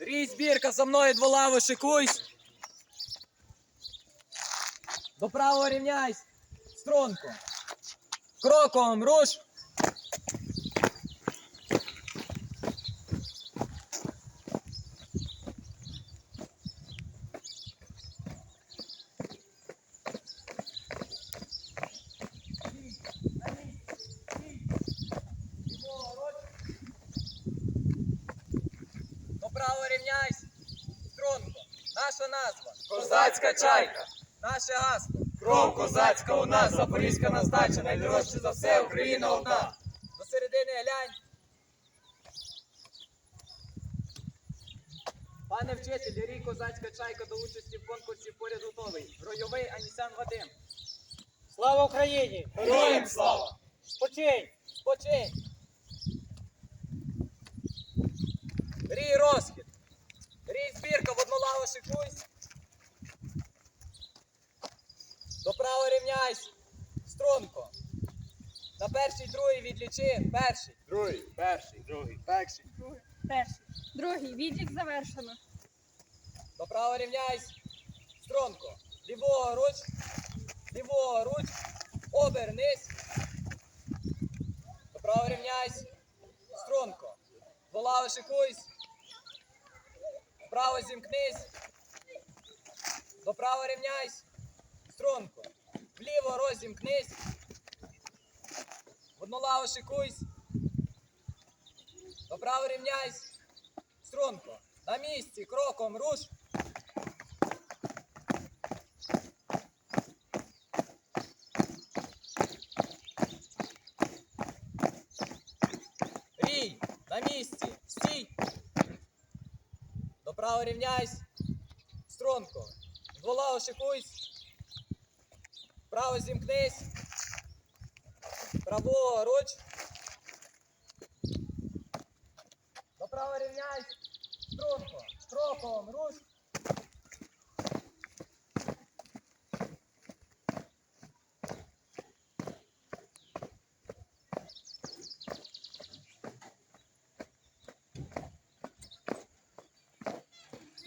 Рій збірка за мною дволаво шикуйсь. До правого рівняйсь. Стронко. Кроком руш. До правого рівняйсь. Струнко. Наша назва. Козацька чайка. Наше гасло. Кров козацька у нас, запорізька наздача, найдорожче за все, Україна одна. До середини глянь. Пане вчитель, рій козацька чайка до участі в конкурсі поряд готовий. Ройовий Анісян Вадим. Слава Україні! Героям слава! Спочинь! Спочинь. Рій розхід. Рій в шикуйсь. До права рівняйсь. Струнко. На перший, другий відлічи. Перший. Другий, перший, другий, перший. Перший. Другий. Відлік завершено. До права рівняйсь. Струнко. Лівого руч. Лівого руч. Обернись. До права рівняйсь. Струнко. До лави Вправо зімкнись. До права рівняйсь. Струнко. Вліво розімкнись. В одну лаву шикуйсь. До права рівняйсь. Струнко. На місці. Кроком руш. Рій, на місці, стій. До права рівняйсь. Струнко. Двола ошикуйсь. Право зімкнись. Праворуч. До права рівняйсь. Струнко. Строком. руш.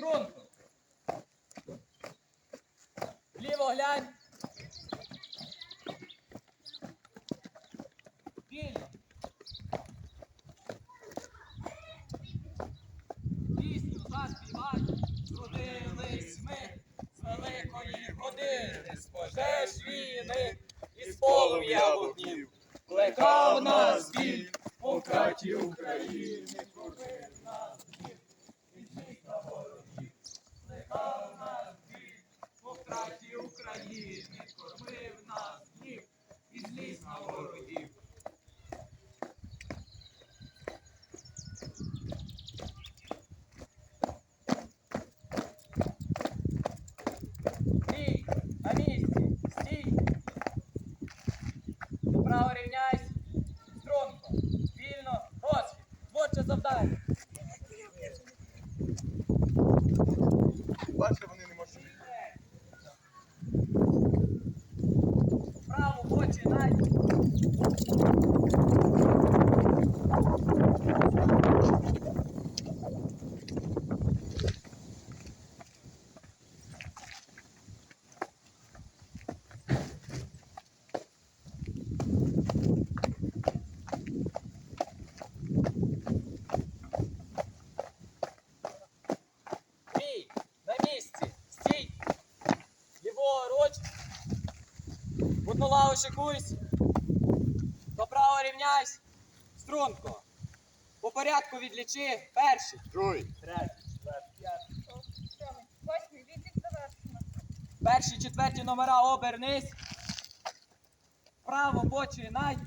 Струнко. Вліво глянь. Вільно. Пісню заспівай. Трудились ми з великої години, з пожеж війни, із полум'я вогнів. Плекав нас біль по краті України, курив нас біль, і зліт на ворогів. Плекав нас біль по краті України, кормив нас днів, і зліз на ворогів. Стій, на місці, стій. Право рівняйсь. Струнко. Вільно. Розхід. Творче завдання. Право починай. Мій, на місці, стій. Ліворуч. В кусь. лаву шикуйсь. До права рівняйсь. Струнко. По порядку відлічи. Перший. Другий. Третій. Четвертий. П'ятий. Сьомий. Восьмий. Відлік завершено. Перші четверті номера обернись. Право починай.